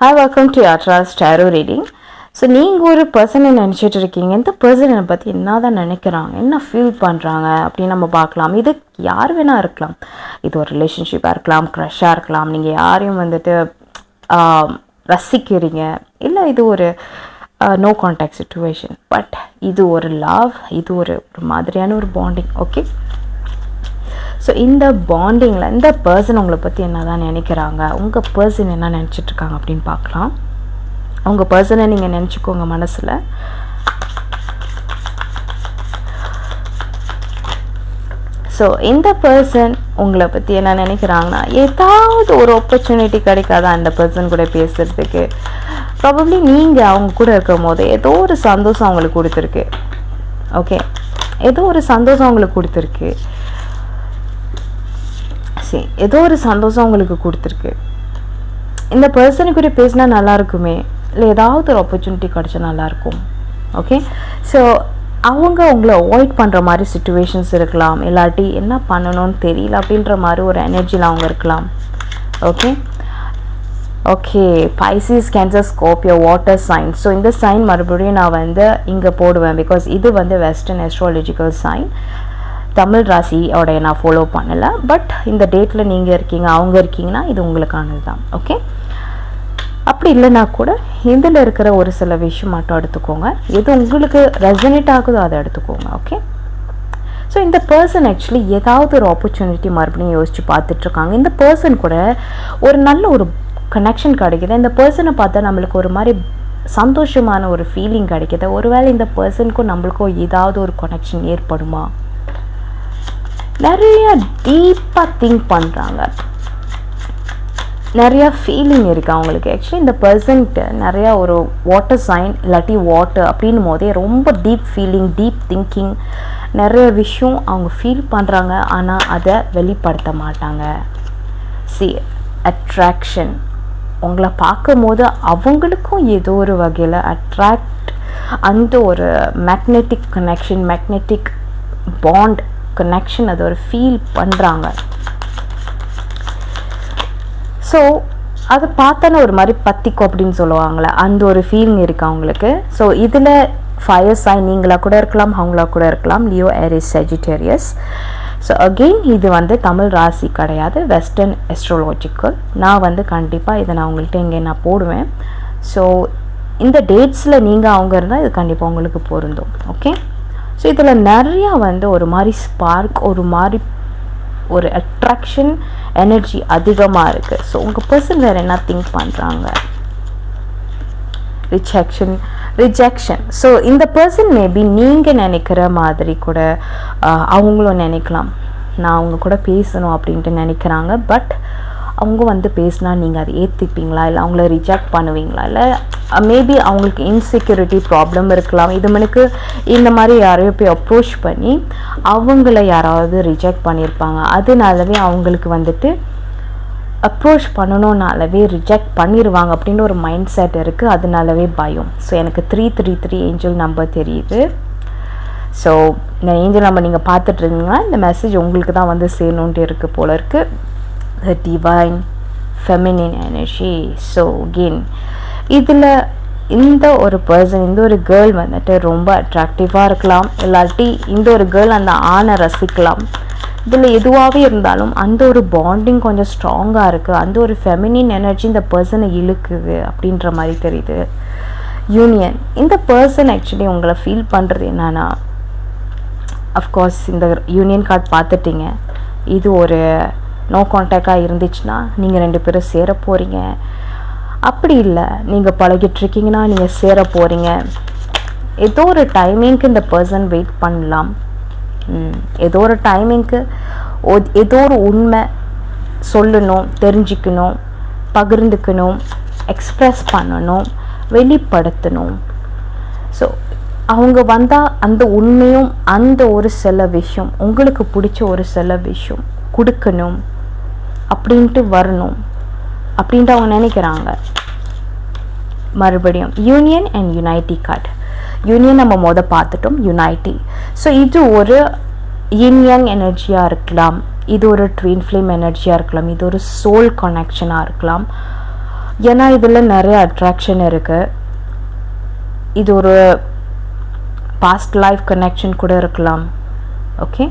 Hi welcome to யாட்ராஸ் tarot reading so நீங்கள் ஒரு பர்சனை நினச்சிட்டு இருக்கீங்க. இந்த பர்சனை பற்றி என்ன தான் நினைக்கிறாங்க? என்ன ஃபீல் பண்ணுறாங்க அப்படின்னு நம்ம பார்க்கலாம். இது யார் வேணால் இருக்கலாம். இது ஒரு ரிலேஷன்ஷிப்பாக இருக்கலாம் க்ரஷ்ஷாக இருக்கலாம். நீங்கள் யாரையும் வந்துட்டு ரசிக்கிறீங்க. இல்லை இது ஒரு நோ கான்டாக்ட் சுச்சுவேஷன் பட் இது ஒரு லவ் இது ஒரு ஒரு மாதிரியான ஒரு பாண்டிங் ஓகே ஸோ இந்த பாண்டிங்கில் இந்த பர்சன் உங்களை பற்றி என்ன தான் நினைக்கிறாங்க? உங்கள் பர்சன் என்ன நினச்சிட்ருக்காங்க அப்படின்னு பார்க்கலாம். உங்கள் பர்சனை நீங்கள் நினச்சிக்கோங்க மனசில். ஸோ இந்த பர்சன் உங்களை பற்றி என்ன நினைக்கிறாங்கன்னா ஏதாவது ஒரு ஆப்பர்ச்சுனிட்டி கிடைக்காதா அந்த பர்சன் கூட பேசுகிறதுக்கு ப்ராபப்ளி நீங்கள் அவங்க கூட இருக்கும் போது ஏதோ ஒரு சந்தோஷம் அவங்களுக்கு கொடுத்துருக்கு. ஓகே ஏதோ ஒரு சந்தோஷம் அவங்களுக்கு கொடுத்துருக்கு. சரி ஏதோ ஒரு சந்தோஷம் உங்களுக்கு கொடுத்துருக்கு. இந்த பர்சனு கூட பேசினா நல்லா இருக்குமே இல்லை ஏதாவது ஒரு ஆப்பர்ச்சுனிட்டி கிடைச்சா நல்லாயிருக்கும் ஓகே ஸோ அவங்க உங்களை அவாய்ட் பண்ணுற மாதிரி சுச்சுவேஷன்ஸ் இருக்கலாம் இல்லாட்டி என்ன பண்ணணும்னு தெரியல அப்படின்ற மாதிரி ஒரு எனர்ஜியில் அவங்க இருக்கலாம் okay okay Pisces Cancer Scorpio water sign so இந்த சைன் மறுபடியும் நான் வந்து இங்கே போடுவேன் பிகாஸ் இது வந்து வெஸ்டர்ன் எஸ்ட்ராலஜிக்கல் சைன் தமிழ் ராசியோடைய நான் ஃபாலோ பண்ணலை. பட் இந்த டேட்டில் நீங்கள் இருக்கீங்க அவங்க இருக்கீங்கன்னா இது உங்களுக்கானது தான் ஓகே அப்படி இல்லைன்னா கூட இதில் இருக்கிற ஒரு சில விஷயம் மட்டும் எடுத்துக்கோங்க. எது உங்களுக்கு ரெசனேட் ஆகுதோ அதை எடுத்துக்கோங்க. ஓகே ஸோ இந்த பர்சன் ஆக்சுவலி ஏதாவது ஒரு ஆப்பர்ச்சுனிட்டி மறுபடியும் யோசிச்சு பார்த்துட்ருக்காங்க. இந்த பர்சன் கூட ஒரு நல்ல ஒரு கனெக்ஷன் கிடைக்கிது. இந்த பர்சனை பார்த்தா நம்மளுக்கு ஒரு மாதிரி சந்தோஷமான ஒரு ஃபீலிங் கிடைக்கிது. ஒருவேளை இந்த பர்சனுக்கும் நம்மளுக்கும் ஏதாவது ஒரு கனெக்ஷன் ஏற்படுமா? நிறைய டீப்பாக திங்க் பண்ணுறாங்க நிறையா ஃபீலிங் இருக்குது அவங்களுக்கு. ஆக்சுவலி இந்த பர்சன்ட்டு நிறையா ஒரு வாட்டர் சைன் இல்லாட்டி வாட்டர் அப்படின்னும் போதே ரொம்ப டீப் ஃபீலிங் டீப் திங்கிங் நிறைய விஷயம் அவங்க ஃபீல் பண்ணுறாங்க ஆனால் அதை வெளிப்படுத்த மாட்டாங்க. சி அட்ராக்ஷன் உங்களை பார்க்கும்போது அவங்களுக்கும் ஏதோ ஒரு வகையில் அட்ராக்ட் அந்த ஒரு magnetic connection magnetic bond connection அது ஒரு ஃபீல் பண்ணுறாங்க ஸோ அதை பார்த்தோன்னா ஒரு மாதிரி பத்திக்கும் அப்படின்னு சொல்லுவாங்களே அந்த ஒரு ஃபீலிங் இருக்குது அவங்களுக்கு. ஸோ இதில் ஃபயர் சைன் நீங்களாக கூட இருக்கலாம் அவங்களா கூட இருக்கலாம். Leo Aries Sagittarius so again இது வந்து தமிழ் ராசி கிடையாது வெஸ்டர்ன் எஸ்ட்ரோலாஜிக்கல் நான் வந்து கண்டிப்பாக இதை நான் உங்கள்கிட்ட இங்கே நான் போடுவேன். ஸோ இந்த டேட்ஸில் நீங்கள் அவங்க இருந்தால் இது கண்டிப்பாக உங்களுக்கு பொருந்தும் ஓகே ஸோ இதில் நிறையா வந்து ஒரு மாதிரி ஸ்பார்க் ஒரு மாதிரி ஒரு அட்ராக்ஷன் எனர்ஜி அதிகமாக இருக்குது ஸோ உங்கள் பர்சன் வேறு என்ன திங்க் பண்ணுறாங்க ரிஜெக்ஷன் ரிஜெக்ஷன் ஸோ இந்த பர்சன் மேபி நீங்கள் நினைக்கிற மாதிரி கூட அவங்களும் நினைக்கலாம். நான் அவங்க கூட பேசணும் அப்படின்ட்டு நினைக்கிறாங்க. பட் அவங்க வந்து பேசினா நீங்கள் அதை ஏற்றுப்பீங்களா இல்லை அவங்கள ரிஜெக்ட் பண்ணுவீங்களா? இல்லை மேபி அவங்களுக்கு இன்செக்யூரிட்டி ப்ராப்ளம் இருக்கலாம். இது மனுக்கு இந்த மாதிரி யாரையோ போய் அப்ரோச் பண்ணி அவங்கள யாராவது ரிஜெக்ட் பண்ணியிருப்பாங்க அதனாலவே அவங்களுக்கு வந்துட்டு அப்ரோச் பண்ணணும்னாலவே ரிஜெக்ட் பண்ணிடுவாங்க அப்படின்னு ஒரு மைண்ட் செட் இருக்குது அதனாலவே பயம். ஸோ எனக்கு three three three angel number தெரியுது. ஸோ இந்த ஏஞ்சல் நம்பர் நீங்கள் பார்த்துட்டு இருந்தீங்கன்னா இந்த மெசேஜ் உங்களுக்கு தான் வந்து சேரணுன்ட்டு இருக்குது போல இருக்குது the divine feminine energy so கின் இதில் இந்த ஒரு பர்சன் இந்த ஒரு கேர்ள் வந்துட்டு ரொம்ப அட்ராக்டிவாக இருக்கலாம். இல்லாட்டி இந்த ஒரு கேர்ள் அந்த ஆணை ரசிக்கலாம். இதில் எதுவாகவே இருந்தாலும் அந்த ஒரு பாண்டிங் கொஞ்சம் ஸ்ட்ராங்காக இருக்குது அந்த ஒரு ஃபெமினின் எனர்ஜி இந்த பர்சனை இழுக்குது அப்படின்ற மாதிரி தெரியுது. யூனியன் இந்த பர்சன் ஆக்சுவலி உங்களை ஃபீல் பண்ணுறது என்னன்னா அஃப்கோர்ஸ் இந்த யூனியன் கார்டு பார்த்துட்டிங்க. இது ஒரு நோ கான்டாக்டாக இருந்துச்சுன்னா நீங்கள் ரெண்டு பேரும் சேர போகிறீங்க அப்படி இல்லை நீங்கள் பழகிட்டு இருக்கீங்கன்னா நீங்கள் சேர போகிறீங்க ஏதோ ஒரு டைமிங்க்கு இந்த பர்சன் வெயிட் பண்ணலாம். ஏதோ ஒரு டைமிங்க்கு ஏதோ ஒரு உண்மை சொல்லணும் தெரிஞ்சுக்கணும் பகிர்ந்துக்கணும் எக்ஸ்ப்ரெஸ் பண்ணணும் வெளிப்படுத்தணும். ஸோ அவங்க வந்தால் அந்த உண்மையும் அந்த ஒரு சில விஷயம் உங்களுக்கு பிடிச்ச ஒரு சில விஷயம் கொடுக்கணும். அப்படின்ட்டு வரணும் அப்படின்ட்டு அவங்க நினைக்கிறாங்க. மறுபடியும் union and unity card union நம்ம மொதல் பார்த்துட்டோம் யுனைட்டி ஸோ இது ஒரு yin எனர்ஜியாக இருக்கலாம். இது ஒரு ட்வீன் ஃப்ளேம் எனர்ஜியாக இருக்கலாம். இது ஒரு சோல் கனெக்ஷனாக இருக்கலாம். ஏன்னா இதில் நிறைய அட்ராக்ஷன் இருக்குது இது ஒரு பாஸ்ட் லைஃப் கனெக்ஷன் கூட இருக்கலாம். ஓகே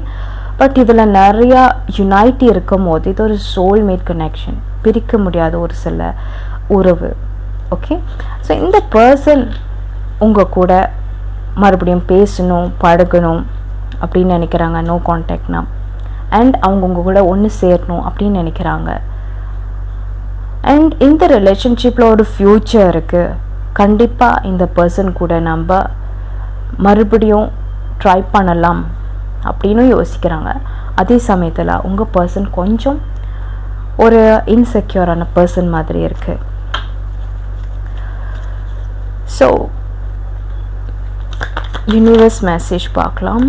பட் இதில் நிறையா யுனைட்டி இருக்கும் போது இது ஒரு சோல்மேட் கனெக்ஷன் பிரிக்க முடியாத ஒரு சில உறவு. ஓகே ஸோ இந்த பர்சன் உங்கள் கூட மறுபடியும் பேசணும் பழகணும் அப்படின்னு நினைக்கிறாங்க நோ கான்டாக்ட்னா அண்ட் அவங்க உங்கள் கூட ஒன்று சேரணும் அப்படின்னு நினைக்கிறாங்க. அண்ட் இந்த ரிலேஷன்ஷிப்பில் ஒரு ஃப்யூச்சர் இருக்குது கண்டிப்பாக இந்த பர்சன் கூட நம்ம மறுபடியும் ட்ரை பண்ணலாம். அப்படின்னு யோசிக்கிறாங்க. அதே சமயத்தில் உங்கள் பர்சன் கொஞ்சம் ஒரு இன்செக்யூரான பர்சன் மாதிரி இருக்குது ஸோ யூனிவர்ஸ் மெசேஜ் பார்க்கலாம்.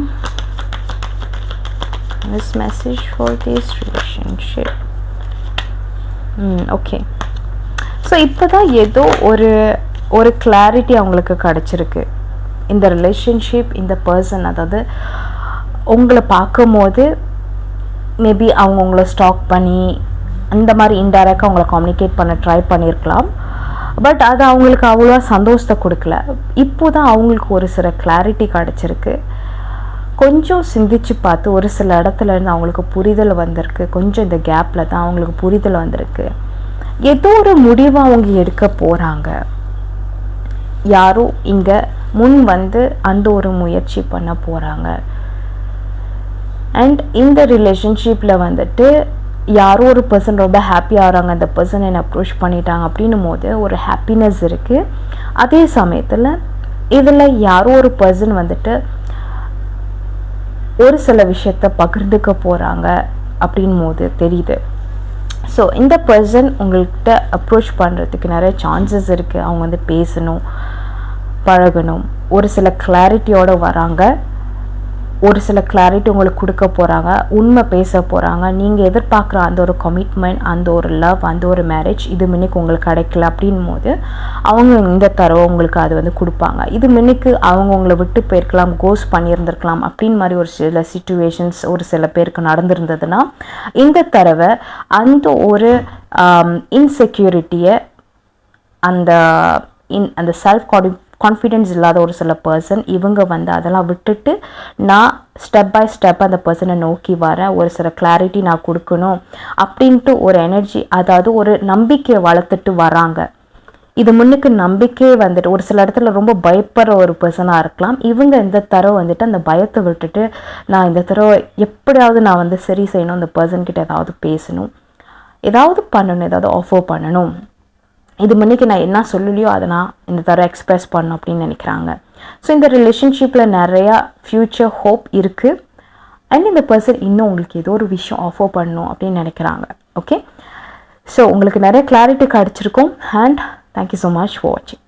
This message for this relationship okay so இப்போ தான் ஏதோ ஒரு ஒரு கிளாரிட்டி அவங்களுக்கு கிடச்சிருக்கு. இந்த ரிலேஷன்ஷிப் இந்த பர்சன் அதாவது உங்களை பார்க்கும்போது மேபி அவங்க உங்களை ஸ்டாக் பண்ணி அந்த மாதிரி இன்டைரக்டாக அவங்கள கம்யூனிகேட் பண்ண ட்ரை பண்ணியிருக்கலாம் பட் அது அவங்களுக்கு அவ்வளோவா சந்தோஷத்தை கொடுக்கல. இப்போ தான் அவங்களுக்கு ஒரு சில கிளாரிட்டி கிடச்சிருக்கு. கொஞ்சம் சிந்திச்சு பார்த்து ஒரு சில இடத்துல இருந்து அவங்களுக்கு புரிதல் வந்திருக்கு. கொஞ்சம் இந்த கேப்பில் தான் அவங்களுக்கு புரிதல் வந்திருக்கு. ஏதோ ஒரு முடிவை அவங்க எடுக்க போகிறாங்க யாரும் இங்கே முன் வந்து அந்த ஒரு முயற்சி பண்ண போகிறாங்க அண்ட் இந்த ரிலேஷன்ஷிப்பில் வந்துட்டு யாரோ ஒரு பர்சன் ரொம்ப ஹாப்பி ஆகிறாங்க. அந்த பர்சன் என்னை அப்ரோச் பண்ணிட்டாங்க அப்படின்னும் போது ஒரு ஹாப்பினஸ் இருக்குது அதே சமயத்தில் இதில் யாரோ ஒரு பர்சன் வந்துட்டு ஒரு சில விஷயத்த பகிர்ந்துக்க போகிறாங்க அப்படின் போது தெரியுது. ஸோ இந்த பர்சன் உங்கள்கிட்ட அப்ரோச் பண்ணுறதுக்கு நிறைய சான்சஸ் இருக்குது அவங்க வந்து பேசணும் பழகணும். ஒரு சில கிளாரிட்டியோடு வராங்க. ஒரு சில கிளாரிட்டி உங்களுக்கு கொடுக்க போகிறாங்க உண்மை பேச போகிறாங்க நீங்கள் எதிர்பார்க்குற அந்த ஒரு கமிட்மெண்ட் அந்த ஒரு லவ் அந்த ஒரு மேரேஜ் இது மின்னுக்கு உங்களுக்கு கிடைக்கல அப்படின் போது அவங்க இந்த தரவை உங்களுக்கு அது வந்து கொடுப்பாங்க. இது மின்னுக்கு அவங்க உங்களை விட்டு போயிருக்கலாம் கோஸ் பண்ணியிருந்திருக்கலாம் அப்படின்னு மாதிரி ஒரு சில சுச்சுவேஷன்ஸ் ஒரு சில பேருக்கு நடந்திருந்ததுன்னா இந்த தடவை அந்த ஒரு இன்செக்யூரிட்டியை அந்த இன் அந்த செல்ஃப் காடி கான்ஃபிடென்ஸ் இல்லாத ஒரு சில பர்சன் இவங்க வந்து அதெல்லாம் விட்டுட்டு நான் ஸ்டெப் பை ஸ்டெப் அந்த பர்சனை நோக்கி வரேன். ஒரு சில கிளாரிட்டி நான் கொடுக்கணும் அப்படின்ட்டு ஒரு எனர்ஜி அதாவது ஒரு நம்பிக்கையை வளர்த்துட்டு வராங்க. இது முன்னுக்கு நம்பிக்கையே வந்துட்டு ஒரு சில இடத்துல ரொம்ப பயப்படுற ஒரு பர்சனாக இருக்கலாம். இவங்க இந்த தடவை வந்துட்டு அந்த பயத்தை விட்டுட்டு நான் இந்த தடவை எப்படியாவது நான் வந்து சரி செய்யணும். அந்த பர்சன்கிட்ட ஏதாவது பேசணும். ஏதாவது பண்ணணும். ஏதாவது ஆஃபர் பண்ணணும். இது மணிக்கு நான் என்ன சொல்லலையோ அதை நான் இந்த தர எக்ஸ்ப்ரெஸ் பண்ணும் அப்படின்னு நினைக்கிறாங்க. ஸோ இந்த ரிலேஷன்ஷிப்பில் நிறையா ஃப்யூச்சர் ஹோப் இருக்குது அண்ட் இந்த பர்சன் இன்னும் உங்களுக்கு ஏதோ ஒரு விஷயம் ஆஃபர் பண்ணும் அப்படின்னு நினைக்கிறாங்க. ஓகே ஸோ உங்களுக்கு நிறைய கிளாரிட்டி கிடச்சிருக்கும். And thank you so much for வாட்சிங்